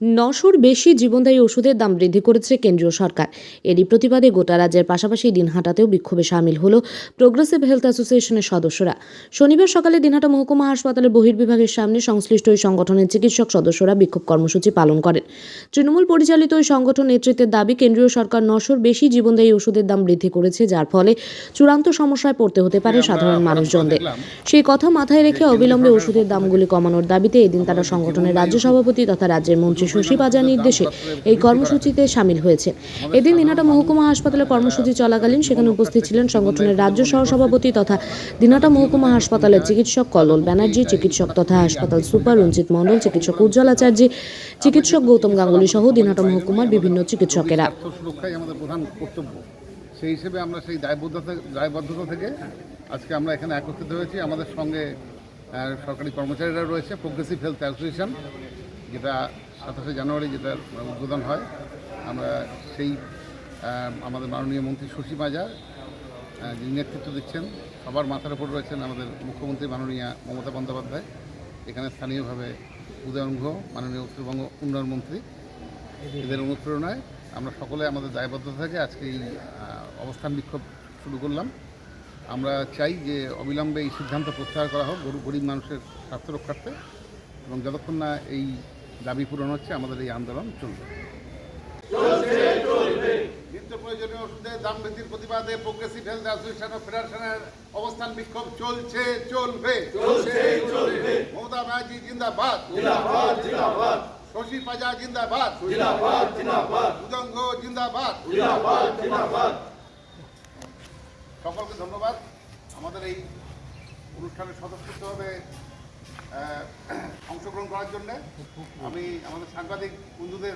নশোর বেশি জীবনদায়ী ওষুধের দাম বৃদ্ধি করেছে কেন্দ্রীয় সরকার। এরই প্রতিবাদে গোটা রাজ্যের পাশাপাশি দিনহাটাতেও বিক্ষোভে সামিল হল প্রোগ্রেসিভ হেলথ অ্যাসোসিয়েশনের সদস্যরা। শনিবার সকালে দিনহাটা মহকুমা হাসপাতালের বহির্বিভাগের সামনে সংশ্লিষ্ট ওই সংগঠনের চিকিৎসক সদস্যরা বিক্ষোভ কর্মসূচি পালন করেন। তৃণমূল পরিচালিত ওই সংগঠন নেতৃত্বের দাবি, কেন্দ্রীয় সরকার নশোর বেশি জীবনদায়ী ওষুধের দাম বৃদ্ধি করেছে, যার ফলে চূড়ান্ত সমস্যায় পড়তে হতে পারে সাধারণ মানুষজনদের। সেই কথা মাথায় রেখে অবিলম্বে ওষুধের দামগুলি কমানোর দাবিতে এদিন তারা সংগঠনের রাজ্য সভাপতি তথা রাজ্যের মন্ত্রী শশী পাজার নির্দেশে এই কর্মসূচিতে সামিল হয়েছে। এদিন দিনহাটা মহকুমা হাসপাতালে কর্মসূচি চলাকালীন সেখানে উপস্থিত ছিলেন সংগঠনের রাজ্য সহসভাপতি তথা দিনহাটা মহকুমা হাসপাতালের চিকিৎসক কল্লোল ব্যানার্জি, চিকিৎসক তথা হাসপাতাল সুপার রঞ্জিত মণ্ডল, চিকিৎসক উজ্জ্বল আচার্য, চিকিৎসক গৌতম গাঙ্গুলি সহ দিনহাটা মহকুমার বিভিন্ন চিকিৎসকেরা। আমাদের প্রধান কর্তব্য। সেই হিসেবে আমরা সেই দায়বদ্ধতা দায়বদ্ধতা থেকে আজকে আমরা এখানে একত্রিত হয়েছি। আমাদের সঙ্গে সরকারি কর্মচারীরা রয়েছে প্রোগ্রেসিভ হেলথ অ্যাসোসিয়েশন যেটা সাতাশে জানুয়ারি যেটা উদ্বোধন হয়, আমরা সেই আমাদের মাননীয় মন্ত্রী শশী মাজা যিনি নেতৃত্ব দিচ্ছেন, সবার মাথার উপর রয়েছেন আমাদের মুখ্যমন্ত্রী মাননীয়া মমতা বন্দ্যোপাধ্যায়, এখানে স্থানীয়ভাবে উদয়ন মাননীয় উত্তরবঙ্গ উন্নয়ন মন্ত্রী, এদের অনুপ্রেরণায় আমরা সকলে আমাদের দায়বদ্ধতা থেকে আজকে এই অবস্থান বিক্ষোভ শুরু করলাম। আমরা চাই যে অবিলম্বে এই সিদ্ধান্ত প্রত্যাহার করা হোক গরু গরিব মানুষের স্বাস্থ্য রক্ষার্থে এবং যতক্ষণ না এই দাবি পূরণ হচ্ছে আমাদের এই আন্দোলন চলবে। নিত্য প্রয়োজনীয় ওষুধের দাম বৃদ্ধির প্রতিবাদে প্রোগ্রেসিভ হেলথ অ্যাসোসিয়েশন ও ফেডারেশনের অবস্থান বিক্ষোভ। চলছে চলবে। মমতা ব্যানার্জি জিন্দাবাদ। শশী পাজা জিন্দাবাদ। উদঙ্গ জিন্দাবাদ। সকলকে ধন্যবাদ। আমাদের এই অনুষ্ঠানে স্বতঃস্ফূর্তভাবে আহ, অংশগ্রহণ করার জন্যে আমি আমাদের সাংবাদিক বন্ধুদের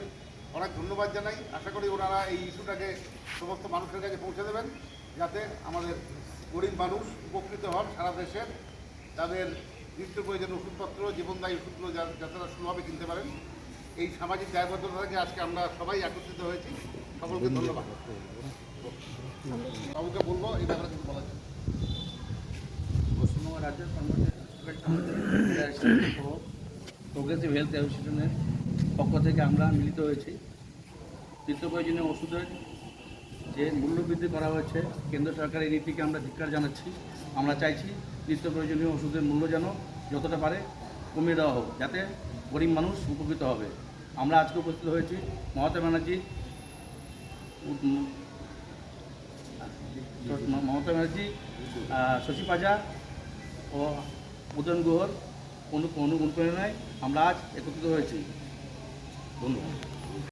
অনেক ধন্যবাদ জানাই। আশা করি ওনারা এই ইস্যুটাকে সমস্ত মানুষের কাছে পৌঁছে দেবেন যাতে আমাদের গরিব মানুষ উপকৃত হন সারা দেশের তাদের নিত্য প্রয়োজন ওষুধপত্র জীবনদায়ী ওষুধগুলো যা- যাতে তারা সুলভে কিনতে পারেন। এই সামাজিক দায়বদ্ধতা থেকে আজকে আমরা সবাই একত্রিত হয়েছি। সকলকে ধন্যবাদ। বাবুকে বলব এই ব্যাপারে কিছু বলার জন্য। পশ্চিমবঙ্গ রাজ্য ফেডারেশন ও প্রোগ্রেসিভ হেলথ অ্যাসোসিয়েশনের পক্ষ থেকে আমরা মিলিত হয়েছি। নিত্য প্রয়োজনীয় ওষুধের যে মূল্য বৃদ্ধি করা হয়েছে, কেন্দ্র সরকারের এই নীতিকে আমরা ধিক্কার জানাচ্ছি। আমরা চাইছি নিত্য প্রয়োজনীয় ওষুধের মূল্য যেন যতটা পারে কমিয়ে দেওয়া হোক, যাতে গরিব মানুষ উপকৃত হবে। আমরা আজকে উপস্থিত হয়েছি মমতা ব্যানার্জি মমতা ব্যানার্জি শশী পাজা ও উদয়ন গুহর অনুপ্রেরণায় আমরা আজ একত্রিত হয়েছি। ধন্যবাদ।